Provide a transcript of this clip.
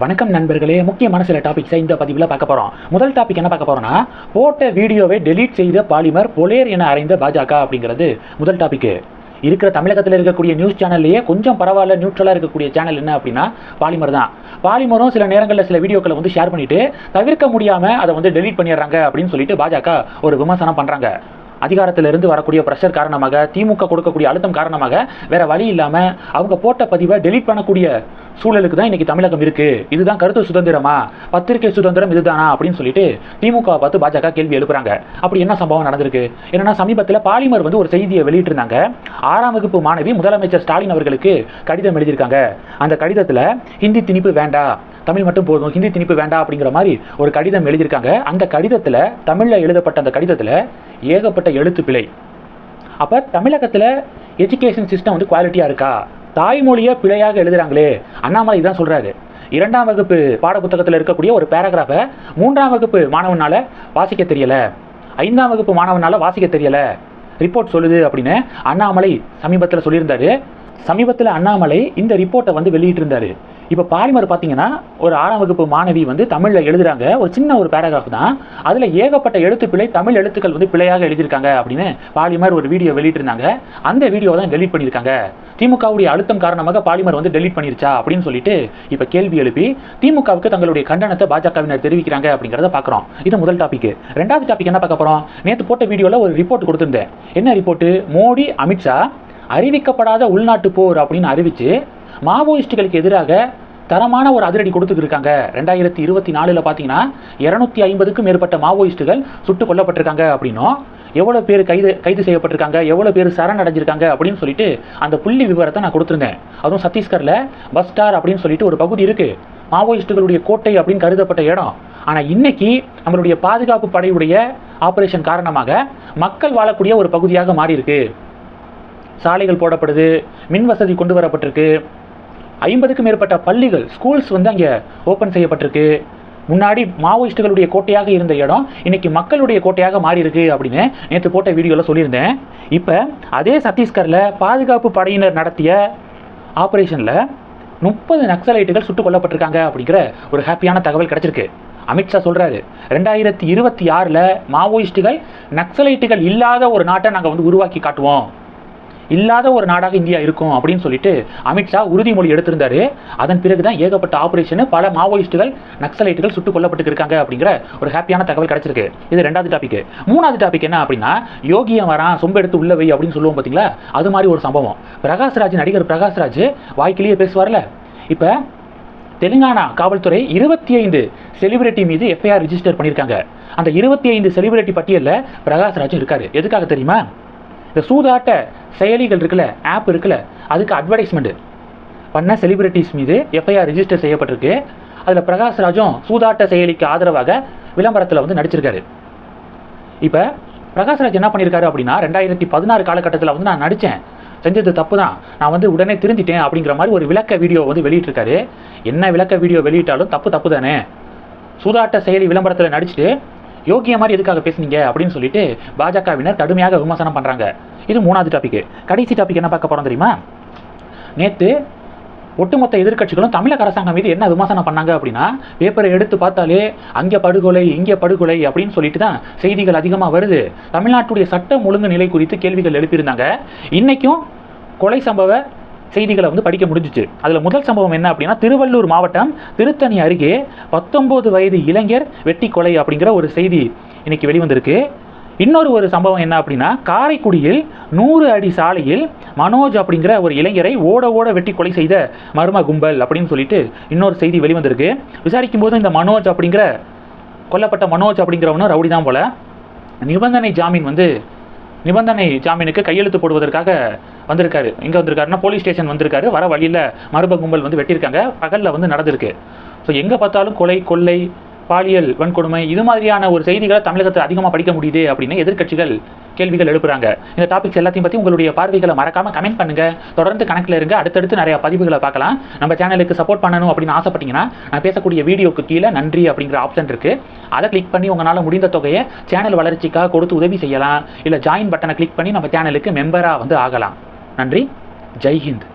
வணக்கம் நண்பர்களே. முக்கியமான சில டாபிக்ஸை இந்த பதிவில் பார்க்க போகிறோம் முதல் டாபிக் என்ன பார்க்க போறோம்னா போட்ட வீடியோவை டெலீட் செய்த பாலிமர் பொலேர் என அறைந்த பாஜக அப்படிங்கிறது முதல் டாபிக் இருக்கிற தமிழகத்தில் இருக்கக்கூடிய நியூஸ் சேனல்லையே கொஞ்சம் பரவாயில்ல நியூட்ரலாக இருக்கக்கூடிய சேனல் என்ன அப்படின்னா பாலிமர் தான். பாலிமரும் சில நேரங்களில் சில வீடியோக்களை வந்து ஷேர் பண்ணிட்டு தவிர்க்க முடியாமல் அதை வந்து டெலீட் பண்ணிடுறாங்க அப்படின்னு சொல்லிட்டு பாஜக ஒரு விமர்சனம் பண்ணுறாங்க அதிகாரத்திலிருந்து வரக்கூடிய ப்ரெஷர் காரணமாக திமுக கொடுக்கக்கூடிய அழுத்தம் காரணமாக வேற வழி இல்லாமல் அவங்க போட்ட பதிவை டெலீட் பண்ணக்கூடிய சூழலுக்கு தான் இன்னைக்கு தமிழகம் இருக்கு. இதுதான் கருத்து சுதந்திரமா? பத்திரிகை சுதந்திரம் இதுதானா? அப்படின்னு சொல்லிட்டு திமுக பார்த்து பாஜக கேள்வி எழுப்புறாங்க. அப்படி என்ன சம்பவம் நடந்திருக்கு? என்னன்னா சமீபத்தில் பாலிமர் வந்து ஒரு செய்தியை வெளியிட்டிருந்தாங்க. ஆறாம் வகுப்பு மாணவி முதலமைச்சர் ஸ்டாலின் அவர்களுக்கு கடிதம் எழுதியிருக்காங்க. அந்த கடிதத்தில் ஹிந்தி திணிப்பு வேண்டாம் தமிழ் மட்டும் போதும். ஹிந்தி திணிப்பு வேண்டாம் அப்படிங்கிற மாதிரி ஒரு கடிதம் எழுதியிருக்காங்க. அந்த கடிதத்தில் தமிழில் எழுதப்பட்ட அந்த கடிதத்தில் ஏகப்பட்ட எழுத்து பிழை அப்போ தமிழகத்தில் எஜுகேஷன் சிஸ்டம் வந்து குவாலிட்டியாக இருக்கா? தாய்மொழியை பிழையாக எழுதுறாங்களே. அண்ணாமலை தான் சொல்கிறாரு இரண்டாம் வகுப்பு பாடப்புத்தகத்தில் இருக்கக்கூடிய ஒரு பேராகிராஃபை மூன்றாம் வகுப்பு மாணவனால் வாசிக்க தெரியல. ஐந்தாம் வகுப்பு மாணவனால் வாசிக்க தெரியல. ரிப்போர்ட் சொல்லுது அப்படின்னு அண்ணாமலை சமீபத்தில் சொல்லியிருந்தாரு. சமீபத்தில் அண்ணாமலை இந்த ரிப்போர்ட்டை வந்து வெளியிட்டிருந்தாரு. இப்போ பாலிமர் பார்த்தீங்கன்னா ஒரு ஆறாம் வகுப்பு மாணவி வந்து தமிழில் எழுதுறாங்க. ஒரு சின்ன ஒரு பேராகிராஃப் தான். அதில் ஏகப்பட்ட எழுத்து பிழை தமிழ் எழுத்துக்கள் வந்து பிழையாக எழுதியிருக்காங்க அப்படின்னு பாலிமர் ஒரு வீடியோ வெளியிட்டிருந்தாங்க. அந்த வீடியோ தான் டெலீட் பண்ணியிருக்காங்க. திமுகவுடைய அழுத்தம் காரணமாக பாலிமர் வந்து டெலிட் பண்ணிருச்சா அப்படின்னு சொல்லிட்டு இப்போ கேள்வி எழுப்பி திமுகவுக்கு தங்களுடைய கண்டனத்தை பாஜகவினர் தெரிவிக்கிறாங்க அப்படிங்கிறத பார்க்குறோம் இது முதல் டாபிக் ரெண்டாவது டாபிக் என்ன பார்க்க போகிறோம் நேற்று போட்ட வீடியோவில் ஒரு ரிப்போர்ட் கொடுத்துருந்தேன். என்ன ரிப்போர்ட்டு மோடி அமித்ஷா அறிவிக்கப்படாத உள்நாட்டு போர் அப்படின்னு அறிவிச்சு மாவோயிஸ்டுகளுக்கு எதிராக தரமான ஒரு அதிரடி கொடுத்துருக்காங்க ரெண்டாயிரத்தி இருபத்தி நாலில் பார்த்தீங்கன்னா இரநூத்தி ஐம்பதுக்கும் மேற்பட்ட மாவோயிஸ்டுகள் சுட்டுக் கொல்லப்பட்டிருக்காங்க அப்படின்னும். எவ்வளோ பேர் கைது கைது செய்யப்பட்டிருக்காங்க எவ்வளோ பேர் சரண் அடைஞ்சிருக்காங்க அப்படின்னு சொல்லிட்டு அந்த புள்ளி விவரத்தை நான் கொடுத்துருந்தேன். அதுவும் சத்தீஸ்கரில் பஸ் ஸ்டார் அப்படின்னு சொல்லிட்டு ஒரு பகுதி இருக்குது மாவோயிஸ்டுகளுடைய கோட்டை அப்படின்னு கருதப்பட்ட இடம். ஆனால் இன்னைக்கு நம்மளுடைய பாதுகாப்பு படையுடைய ஆப்ரேஷன் காரணமாக மக்கள் வாழக்கூடிய ஒரு பகுதியாக மாறி இருக்கு சாலைகள் போடப்படுது மின் வசதி கொண்டு வரப்பட்டிருக்கு. ஐம்பதுக்கும் மேற்பட்ட பள்ளிகள் ஸ்கூல்ஸ் வந்து அங்கே ஓப்பன் செய்யப்பட்டிருக்கு. முன்னாடி மாவோயிஸ்டுகளுடைய கோட்டையாக இருந்த இடம் இன்னைக்கு மக்களுடைய கோட்டையாக மாறி இருக்கு அப்படின்னு நேற்று போட்ட வீடியோவில் சொல்லியிருந்தேன். இப்போ அதே சத்தீஸ்கரில் பாதுகாப்பு படையினர் நடத்திய ஆப்ரேஷனில் முப்பது நக்சலைட்டுகள் சுட்டுக் கொல்லப்பட்டிருக்காங்க அப்படிங்கிற ஒரு ஹாப்பியான தகவல் கிடச்சிருக்கு. அமித்ஷா சொல்கிறாரு ரெண்டாயிரத்தி இருபத்தி ஆறில் மாவோயிஸ்டுகள் நக்சலைட்டுகள் இல்லாத ஒரு நாட்டை நாங்கள் வந்து உருவாக்கி காட்டுவோம். இல்லாத ஒரு நாடாக இந்தியா இருக்கும் அப்படின்னு சொல்லிட்டு அமித்ஷா உறுதிமொழி எடுத்திருந்தாரு. அதன் பிறகு தான் ஏகப்பட்ட ஆபரேஷன் பல மாவோயிஸ்டுகள் நக்சலைட்டுகள் சுட்டுக் கொல்லப்பட்டு இருக்காங்க அப்படிங்கிற ஒரு ஹாப்பியான தகவல் கிடைச்சிருக்கு. இது ரெண்டாவது டாபிக் மூணாவது டாபிக் என்ன அப்படின்னா யோகியம் வரான் சொம்பு எடுத்து உள்ள வை அப்படின்னு சொல்லுவோம் பார்த்தீங்களா அது மாதிரி ஒரு சம்பவம். பிரகாஷ்ராஜ் நடிகர் பிரகாஷ்ராஜ் வாய்க்கிலேயே பேசுவார்ல. இப்போ தெலுங்கானா காவல்துறை இருபத்தி ஐந்து செலிபிரிட்டி மீது எஃப்ஐஆர் ரிஜிஸ்டர் பண்ணியிருக்காங்க அந்த இருபத்தி ஐந்து செலிபிரிட்டி பட்டியலில் பிரகாஷ்ராஜும் இருக்காரு. எதுக்காக தெரியுமா? இந்த சூதாட்ட செயலிகள் இருக்குல்ல ஆப் இருக்குல்ல அதுக்கு அட்வர்டைஸ்மெண்ட் பண்ண செலிபிரிட்டிஸ் மீது எஃப்ஐஆர் ரிஜிஸ்டர் செய்யப்பட்டிருக்கு. அதில் பிரகாஷ்ராஜும் சூதாட்ட செயலிக்கு ஆதரவாக விளம்பரத்தில் வந்து நடிச்சிருக்காரு. இப்போ பிரகாஷ்ராஜ் என்ன பண்ணியிருக்காரு அப்படின்னா ரெண்டாயிரத்தி பதினாறு காலகட்டத்தில் வந்து நான் நடித்தேன் செஞ்சது தப்பு தான் நான் வந்து உடனே திருந்திட்டேன் அப்படிங்கிற மாதிரி ஒரு விளக்க வீடியோ வந்து வெளியிட்டிருக்காரு. என்ன விளக்க வீடியோ வெளியிட்டாலும் தப்பு தப்பு தானே சூதாட்ட செயலி விளம்பரத்தில் நடிச்சுட்டு யோகிய மாதிரி எதுக்காக பேசுனீங்க அப்படின்னு சொல்லிட்டு பாஜகவினர் கடுமையாக விமர்சனம் பண்ணுறாங்க இது மூணாவது டாபிக் கடைசி டாபிக் என்ன பார்க்க போகிறோம் தெரியுமா? நேற்று ஒட்டுமொத்த எதிர்க்கட்சிகளும் தமிழக அரசாங்கம் மீது என்ன விமர்சனம் பண்ணாங்க அப்படின்னா பேப்பரை எடுத்து பார்த்தாலே அங்கே படுகொலை இங்கே படுகொலை அப்படின்னு சொல்லிட்டு தான் செய்திகள் அதிகமாக வருது. தமிழ்நாட்டுடைய சட்டம் ஒழுங்கு நிலை குறித்து கேள்விகள் எழுப்பியிருந்தாங்க. இன்றைக்கும் கொலை சம்பவ செய்திகளை வந்து படிக்க முடிஞ்சிச்சு. அதில் முதல் சம்பவம் என்ன அப்படின்னா திருவள்ளூர் மாவட்டம் திருத்தணி அருகே பத்தொம்போது வயது இளைஞர் வெட்டி கொலை அப்படிங்கிற ஒரு செய்தி இன்னைக்கு வெளிவந்திருக்கு. இன்னொரு ஒரு சம்பவம் என்ன அப்படின்னா காரைக்குடியில் நூறு அடி சாலையில் மனோஜ் அப்படிங்கிற ஒரு இளைஞரை ஓட ஓட வெட்டி கொலை செய்த மர்ம கும்பல் அப்படின்னு சொல்லிட்டு இன்னொரு செய்தி வெளிவந்திருக்கு. விசாரிக்கும் போது இந்த மனோஜ் அப்படிங்கிற கொல்லப்பட்ட மனோஜ் அப்படிங்கிறவனும் ரவுடி தான் போல நிபந்தனை ஜாமீன் வந்து நிபந்தனை ஜாமீனுக்கு கையெழுத்து போடுவதற்காக வந்திருக்காரு. எங்கே வந்திருக்காருன்னா போலீஸ் ஸ்டேஷன் வந்திருக்காரு. வர வழியில் மர்ம கும்பல் வந்து வெட்டியிருக்காங்க. பகலில் வந்து நடந்திருக்கு. ஸோ எங்கே பார்த்தாலும் கொலை கொள்ளை பாலியல் வன்கொடுமை இது மாதிரியான ஒரு செய்திகளை தமிழகத்தில் அதிகமாக படிக்க முடியுது அப்படின்னு எதிர்க்கட்சிகள் கேள்விகள் எழுப்புறாங்க. இந்த டாபிக்ஸ் எல்லாத்தையும் பற்றி உங்களுடைய பார்வைகளை மறக்காமல் கமெண்ட் பண்ணுங்க. தொடர்ந்து கணக்கில் இருங்க. அடுத்தடுத்து நிறைய பதிவுகளை பார்க்கலாம். நம்ம சேனலுக்கு சப்போர்ட் பண்ணணும் அப்படின்னு ஆசைப்பட்டீங்கன்னா நான் பேசக்கூடிய வீடியோக்கு கீழே நன்றி அப்படிங்கிற ஆப்ஷன் இருக்கு. அதை கிளிக் பண்ணி உங்களால் முடிந்த தொகையை சேனல் வளர்ச்சிக்காக கொடுத்து உதவி செய்யலாம். இல்லை ஜாயின் பட்டனை கிளிக் பண்ணி நம்ம சேனலுக்கு மெம்பராக வந்து ஆகலாம். நன்றி. ஜெய் ஹிந்த்